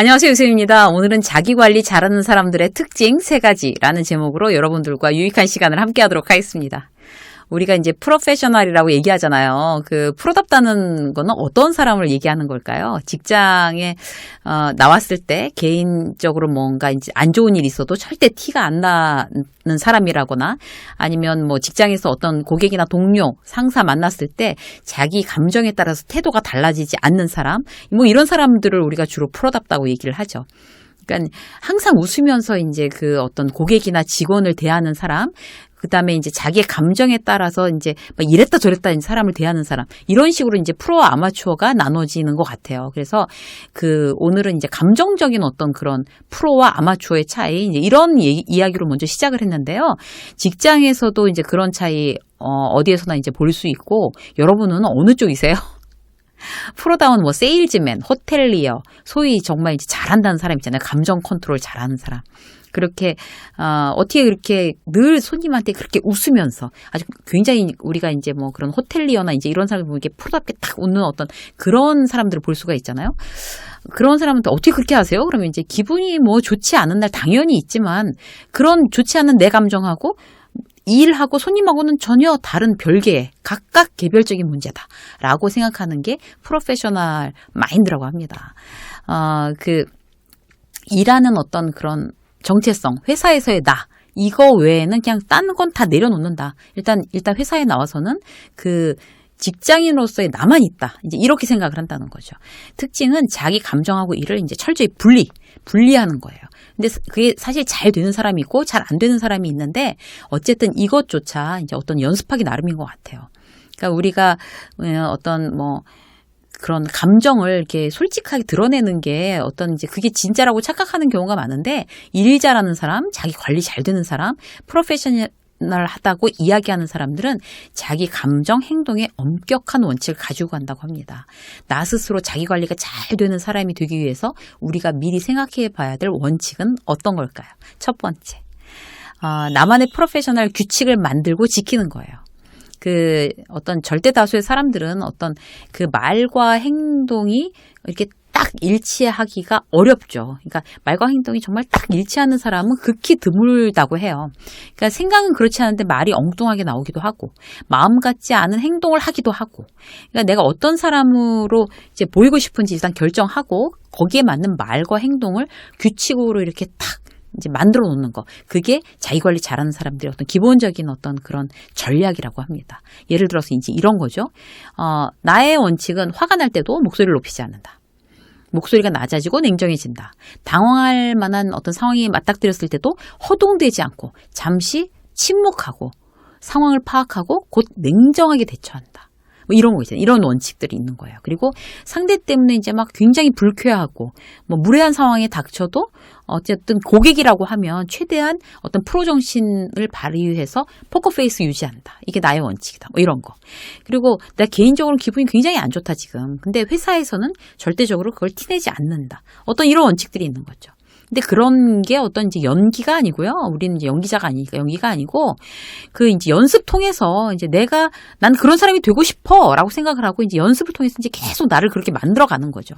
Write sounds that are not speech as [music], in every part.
안녕하세요, 유쌤입니다. 오늘은 자기 관리 잘하는 사람들의 특징 세 가지라는 제목으로 여러분들과 유익한 시간을 함께 하도록 하겠습니다. 우리가 이제 프로페셔널이라고 얘기하잖아요. 그 프로답다는 거는 어떤 사람을 얘기하는 걸까요? 직장에 어, 나왔을 때 개인적으로 뭔가 이제 안 좋은 일이 있어도 절대 티가 안 나는 사람이라거나 아니면 뭐 직장에서 어떤 고객이나 동료, 상사 만났을 때 자기 감정에 따라서 태도가 달라지지 않는 사람, 뭐 이런 사람들을 우리가 주로 프로답다고 얘기를 하죠. 그러니까 항상 웃으면서 이제 그 어떤 고객이나 직원을 대하는 사람, 그 다음에 이제 자기의 감정에 따라서 이제 막 이랬다 저랬다 사람을 대하는 사람 이런 식으로 이제 프로와 아마추어가 나눠지는 것 같아요. 그래서 그 오늘은 이제 감정적인 어떤 그런 프로와 아마추어의 차이 이제 이런 얘기, 이야기로 먼저 시작을 했는데요. 직장에서도 이제 그런 차이 어, 어디에서나 이제 볼 수 있고 여러분은 어느 쪽이세요? 프로다운 뭐 세일즈맨, 호텔리어, 소위 정말 이제 잘한다는 사람 있잖아요. 감정 컨트롤 잘하는 사람. 그렇게 어, 어떻게 그렇게 늘 손님한테 그렇게 웃으면서 아주 굉장히 우리가 이제 뭐 그런 호텔리어나 이제 이런 사람들 보면 이렇게 프로답게 딱 웃는 어떤 그런 사람들을 볼 수가 있잖아요. 그런 사람한테 어떻게 그렇게 하세요? 그러면 이제 기분이 뭐 좋지 않은 날 당연히 있지만 그런 좋지 않은 내 감정하고 일하고 손님하고는 전혀 다른 별개의 각각 개별적인 문제다라고 생각하는 게 프로페셔널 마인드라고 합니다. 어, 그 일하는 어떤 그런 정체성, 회사에서의 나, 이거 외에는 그냥 딴 건 다 내려놓는다. 일단, 일단 회사에 나와서는 그 직장인으로서의 나만 있다. 이제 이렇게 생각을 한다는 거죠. 특징은 자기 감정하고 일을 이제 철저히 분리, 분리하는 거예요. 근데 그게 사실 잘 되는 사람이 있고 잘 안 되는 사람이 있는데 어쨌든 이것조차 이제 어떤 연습하기 나름인 것 같아요. 그러니까 우리가 어, 어떤 뭐 그런 감정을 이렇게 솔직하게 드러내는 게 어떤 이제 그게 진짜라고 착각하는 경우가 많은데 일 잘하는 사람, 자기 관리 잘 되는 사람, 프로페셔널 하다고 이야기하는 사람들은 자기 감정, 행동에 엄격한 원칙을 가지고 간다고 합니다. 나 스스로 자기 관리가 잘 되는 사람이 되기 위해서 우리가 미리 생각해 봐야 될 원칙은 어떤 걸까요? 첫 번째. 어, 나만의 프로페셔널 규칙을 만들고 지키는 거예요. 그 어떤 절대 다수의 사람들은 어떤 그 말과 행동이 이렇게 딱 일치하기가 어렵죠. 그러니까 말과 행동이 정말 딱 일치하는 사람은 극히 드물다고 해요. 그러니까 생각은 그렇지 않은데 말이 엉뚱하게 나오기도 하고 마음 같지 않은 행동을 하기도 하고 그러니까 내가 어떤 사람으로 이제 보이고 싶은지 일단 결정하고 거기에 맞는 말과 행동을 규칙으로 이렇게 딱 이제 만들어 놓는 거. 그게 자기 관리 잘하는 사람들의 어떤 기본적인 어떤 그런 전략이라고 합니다. 예를 들어서 이제 이런 거죠. 어, 나의 원칙은 화가 날 때도 목소리를 높이지 않는다. 목소리가 낮아지고 냉정해진다. 당황할 만한 어떤 상황이 맞닥뜨렸을 때도 허동되지 않고 잠시 침묵하고 상황을 파악하고 곧 냉정하게 대처한다. 뭐 이런 거 있잖아요. 이런 원칙들이 있는 거예요. 그리고 상대 때문에 이제 막 굉장히 불쾌하고 뭐 무례한 상황에 닥쳐도 어쨌든 고객이라고 하면 최대한 어떤 프로 정신을 발휘해서 포커페이스 유지한다. 이게 나의 원칙이다. 뭐 이런 거. 그리고 내 개인적으로 기분이 굉장히 안 좋다 지금. 근데 회사에서는 절대적으로 그걸 티내지 않는다. 어떤 이런 원칙들이 있는 거죠. 근데 그런 게 어떤 이제 연기가 아니고요. 우리는 이제 연기자가 아니니까 연기가 아니고 그 이제 연습 통해서 이제 내가 난 그런 사람이 되고 싶어라고 생각을 하고 이제 연습을 통해서 이제 계속 나를 그렇게 만들어 가는 거죠.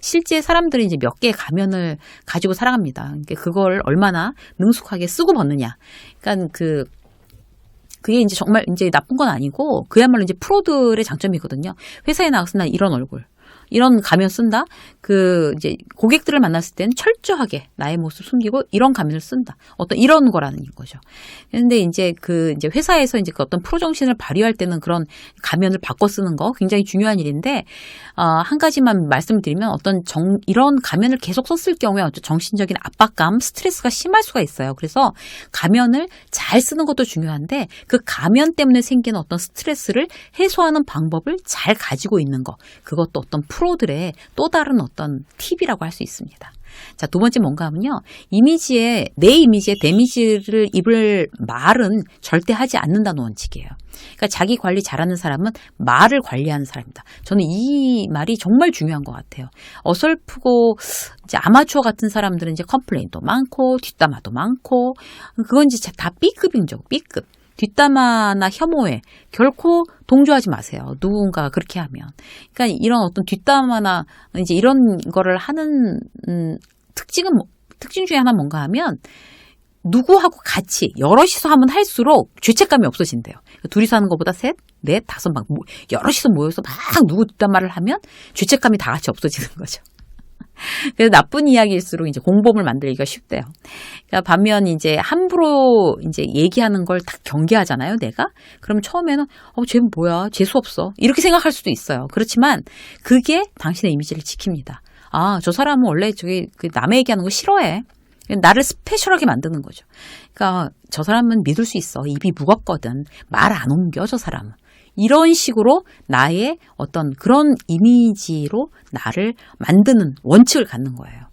실제 사람들이 이제 몇 개의 가면을 가지고 살아갑니다. 그러니까 그걸 얼마나 능숙하게 쓰고 벗느냐. 그러니까 그 그게 이제 정말 이제 나쁜 건 아니고 그야말로 이제 프로들의 장점이거든요. 회사에 나가서 난 이런 얼굴. 이런 가면 쓴다. 그 이제 고객들을 만났을 때는 철저하게 나의 모습 숨기고 이런 가면을 쓴다. 어떤 이런 거라는 거죠. 그런데 이제 그 이제 회사에서 이제 그 어떤 프로 정신을 발휘할 때는 그런 가면을 바꿔 쓰는 거 굉장히 중요한 일인데 어, 한 가지만 말씀드리면 어떤 정 이런 가면을 계속 썼을 경우에 어떤 정신적인 압박감, 스트레스가 심할 수가 있어요. 그래서 가면을 잘 쓰는 것도 중요한데 그 가면 때문에 생기는 어떤 스트레스를 해소하는 방법을 잘 가지고 있는 거 그것도 어떤 프로들의 또 다른 어떤 팁이라고 할 수 있습니다. 자, 두 번째 뭔가 하면요. 이미지에, 내 이미지에 데미지를 입을 말은 절대 하지 않는다는 원칙이에요. 그러니까 자기 관리 잘하는 사람은 말을 관리하는 사람입니다. 저는 이 말이 정말 중요한 것 같아요. 어설프고 이제 아마추어 같은 사람들은 이제 컴플레인도 많고 뒷담화도 많고 그건 이제 다 B급인 죠 B급. 뒷담화나 혐오에 결코 동조하지 마세요. 누군가 그렇게 하면. 그러니까 이런 어떤 뒷담화나 이제 이런 거를 하는 음, 특징은 뭐, 특징 중에 하나 뭔가 하면 누구하고 같이 여럿이서 하면 할수록 죄책감이 없어진대요. 둘이서 하는 것보다 셋, 넷, 다섯 막 여럿이서 모여서 막 누구 뒷담화를 하면 죄책감이 다 같이 없어지는 거죠. [laughs] 그래서 나쁜 이야기일수록 이제 공범을 만들기가 쉽대요. 그러니까 반면 이제 함부로 이제 얘기하는 걸딱 경계하잖아요, 내가. 그럼 처음에는 어, 쟤는 뭐야? 재수 없어. 이렇게 생각할 수도 있어요. 그렇지만 그게 당신의 이미지를 지킵니다. 아, 저 사람은 원래 저기 그 남의 얘기하는 거 싫어해. 나를 스페셜하게 만드는 거죠. 그러니까 저 사람은 믿을 수 있어. 입이 무겁거든. 말 안 옮겨, 저 사람은. 이런 식으로 나의 어떤 그런 이미지로 나를 만드는 원칙을 갖는 거예요.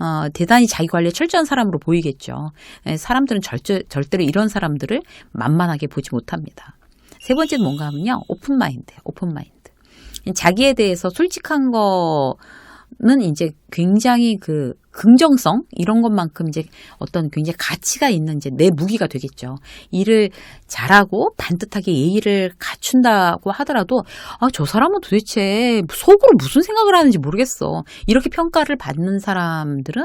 어, 대단히 자기 관리에 철저한 사람으로 보이겠죠. 예, 사람들은 절대, 절대로 이런 사람들을 만만하게 보지 못합니다. 세 번째는 뭔가 하면요. 오픈 마인드, 오픈 마인드. 자기에 대해서 솔직한 거 는 이제 굉장히 그 긍정성 이런 것만큼 이제 어떤 굉장히 가치가 있는 이제 내 무기가 되겠죠. 일을 잘하고 반듯하게 예의를 갖춘다고 하더라도 아, 저 사람은 도대체 속으로 무슨 생각을 하는지 모르겠어. 이렇게 평가를 받는 사람들은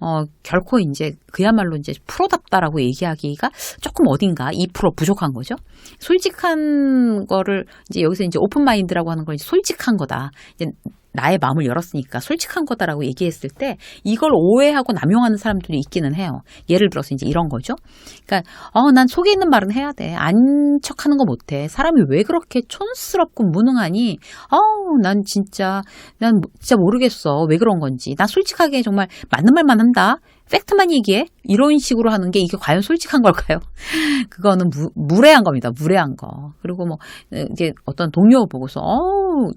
어, 결코 이제 그야말로 이제 프로답다라고 얘기하기가 조금 어딘가 2% 부족한 거죠. 솔직한 거를 이제 여기서 이제 오픈 마인드라고 하는 걸 이제 솔직한 거다. 이제 나의 마음을 열었으니까 솔직한 거다라고 얘기했을 때 이걸 오해하고 남용하는 사람들이 있기는 해요. 예를 들어서 이제 이런 거죠. 그러니까 어, 난 속에 있는 말은 해야 돼. 안 척하는 거 못해. 사람이 왜 그렇게 촌스럽고 무능하니? 어, 난 진짜 난 진짜 모르겠어. 왜 그런 건지. 난 솔직하게 정말 맞는 말만 한다. 팩트만 얘기해? 이런 식으로 하는 게 이게 과연 솔직한 걸까요? [laughs] 그거는 무, 무례한 겁니다. 무례한 거. 그리고 뭐, 이제 어떤 동료 보고서, 어우,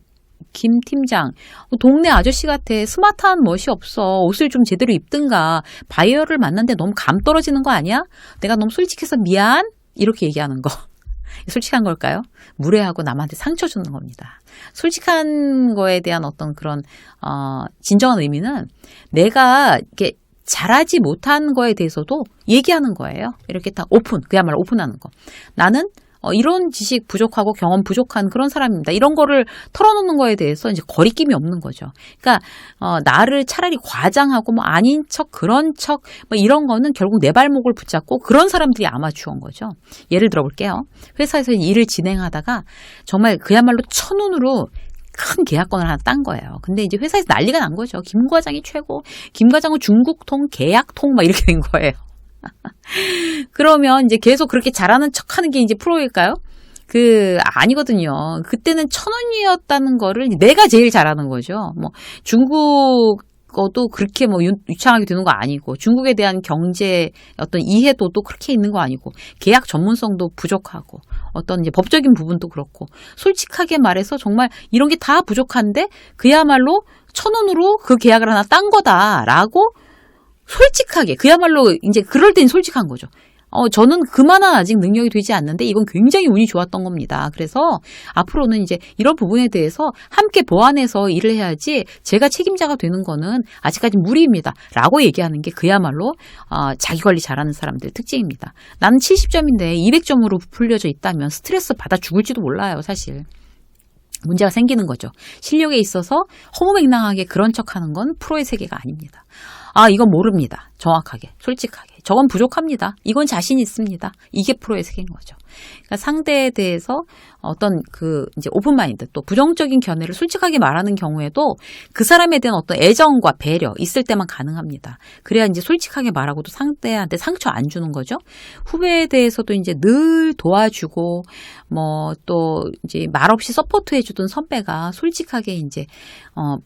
김 팀장, 동네 아저씨 같아. 스마트한 멋이 없어. 옷을 좀 제대로 입든가. 바이어를 만났는데 너무 감 떨어지는 거 아니야? 내가 너무 솔직해서 미안? 이렇게 얘기하는 거. [laughs] 솔직한 걸까요? 무례하고 남한테 상처 주는 겁니다. 솔직한 거에 대한 어떤 그런, 어, 진정한 의미는 내가 이렇게 잘하지 못한 거에 대해서도 얘기하는 거예요. 이렇게 다 오픈, 그야말로 오픈하는 거. 나는 어, 이런 지식 부족하고 경험 부족한 그런 사람입니다. 이런 거를 털어놓는 거에 대해서 이제 거리낌이 없는 거죠. 그러니까 어, 나를 차라리 과장하고 뭐 아닌 척 그런 척 뭐 이런 거는 결국 내 발목을 붙잡고 그런 사람들이 아마추어인 거죠. 예를 들어볼게요. 회사에서 일을 진행하다가 정말 그야말로 천운으로 큰 계약권을 하나 딴 거예요. 근데 이제 회사에서 난리가 난 거죠. 김 과장이 최고, 김 과장은 중국통, 계약통 막 이렇게 된 거예요. [laughs] 그러면 이제 계속 그렇게 잘하는 척 하는 게 이제 프로일까요? 그 아니거든요. 그때는 천 원이었다는 거를 내가 제일 잘하는 거죠. 뭐 중국 거도 그렇게 뭐 유창하게 되는 거 아니고 중국에 대한 경제 어떤 이해도 또 그렇게 있는 거 아니고 계약 전문성도 부족하고 어떤 이제 법적인 부분도 그렇고 솔직하게 말해서 정말 이런 게 다 부족한데 그야말로 천 원으로 그 계약을 하나 딴 거다라고 솔직하게 그야말로 이제 그럴 땐 솔직한 거죠. 어, 저는 그만한 아직 능력이 되지 않는데 이건 굉장히 운이 좋았던 겁니다. 그래서 앞으로는 이제 이런 부분에 대해서 함께 보완해서 일을 해야지 제가 책임자가 되는 거는 아직까지 무리입니다. 라고 얘기하는 게 그야말로 어, 자기 관리 잘하는 사람들 특징입니다. 나는 70점인데 200점으로 풀려져 있다면 스트레스 받아 죽을지도 몰라요, 사실. 문제가 생기는 거죠. 실력에 있어서 허무맹랑하게 그런 척 하는 건 프로의 세계가 아닙니다. 아, 이건 모릅니다. 정확하게, 솔직하게. 저건 부족합니다. 이건 자신 있습니다. 이게 프로의 세계인 거죠. 그러니까 상대에 대해서 어떤 그 이제 오픈 마인드 또 부정적인 견해를 솔직하게 말하는 경우에도 그 사람에 대한 어떤 애정과 배려 있을 때만 가능합니다. 그래야 이제 솔직하게 말하고도 상대한테 상처 안 주는 거죠. 후배에 대해서도 이제 늘 도와주고 뭐 또 이제 말없이 서포트 해 주던 선배가 솔직하게 이제 어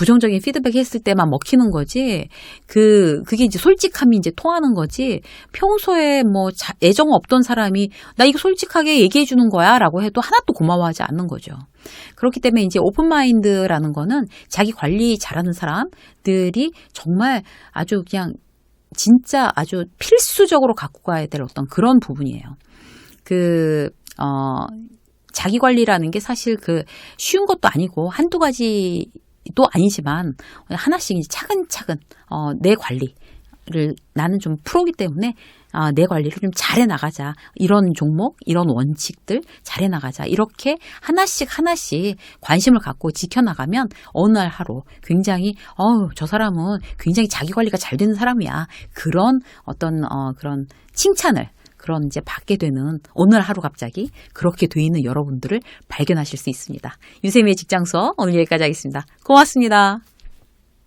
부정적인 피드백 했을 때만 먹히는 거지. 그 그게 이제 솔직함이 이제 통하는 거지. 평소에 뭐 자- 애정 없던 사람이 나 이거 솔직하게 얘기해 주는 거야라고 해도 하나도 고마워하지 않는 거죠. 그렇기 때문에 이제 오픈 마인드라는 거는 자기 관리 잘하는 사람들이 정말 아주 그냥 진짜 아주 필수적으로 갖고 가야 될 어떤 그런 부분이에요. 그, 어, 자기 관리라는 게 사실 그 쉬운 것도 아니고 한두 가지 도 아니지만 하나씩 이제 차근차근, 어, 내 관리를 나는 좀 프로기 때문에 아, 내 관리를 좀 잘해 나가자. 이런 종목, 이런 원칙들 잘해 나가자. 이렇게 하나씩 하나씩 관심을 갖고 지켜나가면 어느 날 하루 굉장히, 어우, 저 사람은 굉장히 자기 관리가 잘 되는 사람이야. 그런 어떤, 어, 그런 칭찬을 그런 이제 받게 되는 날 하루 갑자기 그렇게 돼 있는 여러분들을 발견하실 수 있습니다. 유세미의 직장 수업 오늘 여기까지 하겠습니다. 고맙습니다.